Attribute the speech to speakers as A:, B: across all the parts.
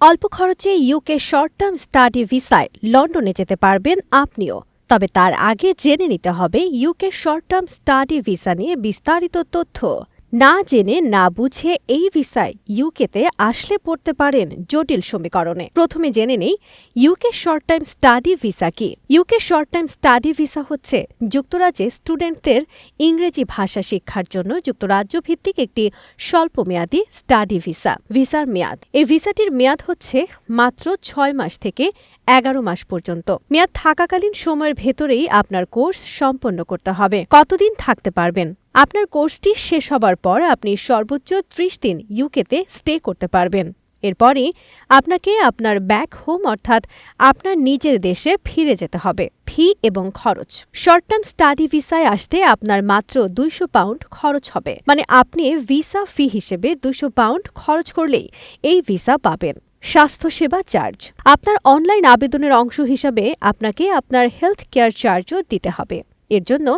A: অল্প খরচে UK short term study ভিসায় লন্ডনে যেতে পারবেন আপনিও। তবে তার আগে জেনে নিতে হবে UK short term study visa নিয়ে বিস্তারিত তথ্য। না জেনে না বুঝে এই ভিসায় ইউকেতে আসলে পড়তে পারেন জটিল সমীকরণে। প্রথমে জেনে নেই, UK short time study visa কি? UK short time study visa হচ্ছে যুক্তরাজ্যে স্টুডেন্টদের ইংরেজি ভাষা শিক্ষার জন্য যুক্তরাজ্য ভিত্তিক একটি স্বল্প স্বল্পমেয়াদী স্টাডি ভিসা, ভিসার মেয়াদ। এই ভিসাটির মেয়াদ হচ্ছে মাত্র ছয় মাস থেকে এগারো মাস পর্যন্ত। মেয়াদ থাকাকালীন সময়ের ভেতরেই আপনার কোর্স সম্পন্ন করতে হবে। কতদিন থাকতে পারবেন? আপনার কোর্সটি শেষ হবার পর আপনি সর্বোচ্চ ত্রিশ দিন ইউকেতে স্টে করতে পারবেন। এরপরে আপনাকে আপনার ব্যাক হোম অর্থাৎ আপনার নিজের দেশে ফিরে যেতে হবে, ফি এবং খরচ। শর্ট টার্ম স্টাডি ভিসায় আসতে আপনার মাত্র দুইশো পাউন্ড খরচ হবে। মানে আপনি ভিসা ফি হিসেবে দুশো পাউন্ড খরচ করলেই এই ভিসা পাবেন। স্বাস্থ্যসেবা চার্জ। আপনার অনলাইন আবেদনের অংশ হিসাবে আপনাকে আপনার হেলথ কেয়ার চার্জও দিতে হবে। এর জন্য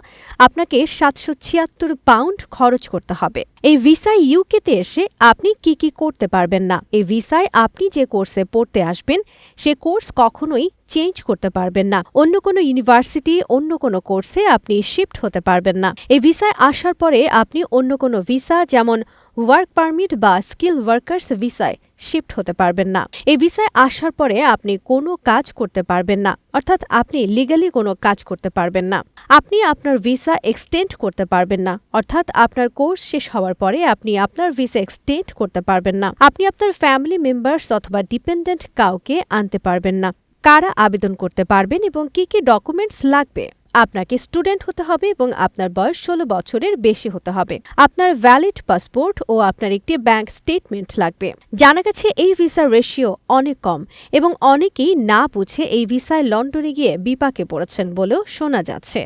A: আপনাকে সাতশো ছিয়াত্তর পাউন্ড খরচ করতে হবে। এই ভিসায় ইউকেতে এসে আপনি কি কি করতে পারবেন না? এই ভিসায় আপনি যে কোর্সে পড়তে আসবেন, সে কোর্স কখনোই চেঞ্জ করতে পারবেন না। অন্য কোনো ইউনিভার্সিটি, অন্য কোনো কোর্সে আপনি শিফট হতে পারবেন না। এই ভিসায় আসার পরে আপনি অন্য কোনো ভিসা, যেমন ওয়ার্ক পারমিট বা স্কিল ওয়ার্কার্স ভিসায় শিফট হতে পারবেন না। এই ভিসায় আসার পরে আপনি কোনো কাজ করতে পারবেন না, অর্থাৎ আপনি লিগালি কোনো কাজ করতে পারবেন না। আপনি আপনার ভিসা এক্সটেন্ড করতে পারবেন না, অর্থাৎ আপনার কোর্স শেষ হওয়ার পরে আপনি আপনার ভিসা এক্সটেন্ড করতে পারবেন না। আপনি আপনার ফ্যামিলি মেম্বার্স অথবা ডিপেন্ডেন্ট কাউকে আনতে পারবেন না। কারা আবেদন করতে পারবেন এবং কি কি ডকুমেন্টস লাগবে? আপনাকে স্টুডেন্ট হতে হবে এবং আপনার বয়স ষোলো বছরের বেশি হতে হবে। আপনার ভ্যালিড পাসপোর্ট ও আপনার একটি ব্যাংক স্টেটমেন্ট লাগবে। জানা গেছে এই ভিসার রেশিও অনেক কম এবং অনেকেই না বুঝে এই ভিসায় লন্ডনে গিয়ে বিপাকে পড়েছেন বলেও শোনা যাচ্ছে।